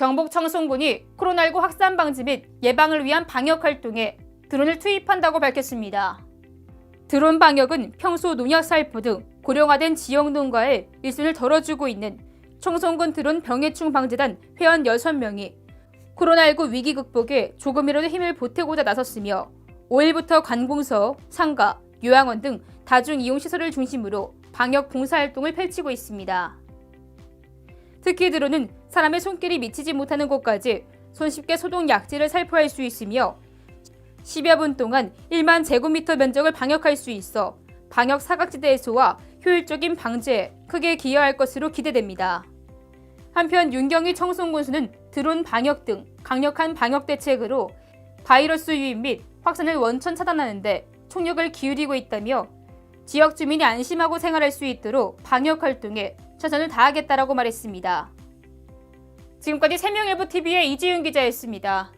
경북 청송군이 코로나19 확산 방지 및 예방을 위한 방역 활동에 드론을 투입한다고 밝혔습니다. 드론 방역은 평소 농약 살포 등 고령화된 지역 농가에 일손을 덜어주고 있는 청송군 드론 병해충 방지단 회원 6명이 코로나19 위기 극복에 조금이라도 힘을 보태고자 나섰으며 5일부터 관공서, 상가, 요양원 등 다중 이용 시설을 중심으로 방역 봉사 활동을 펼치고 있습니다. 특히 드론은 사람의 손길이 미치지 못하는 곳까지 손쉽게 소독 약지를 살포할 수 있으며 10여 분 동안 1만 제곱미터 면적을 방역할 수 있어 방역 사각지대 해소와 효율적인 방제에 크게 기여할 것으로 기대됩니다. 한편 윤경희 청송군수는 드론 방역 등 강력한 방역 대책으로 바이러스 유입 및 확산을 원천 차단하는데 총력을 기울이고 있다며 지역 주민이 안심하고 생활할 수 있도록 방역 활동에 최선을 다하겠다라고 말했습니다. 지금까지 세명일보 TV의 이지윤 기자였습니다.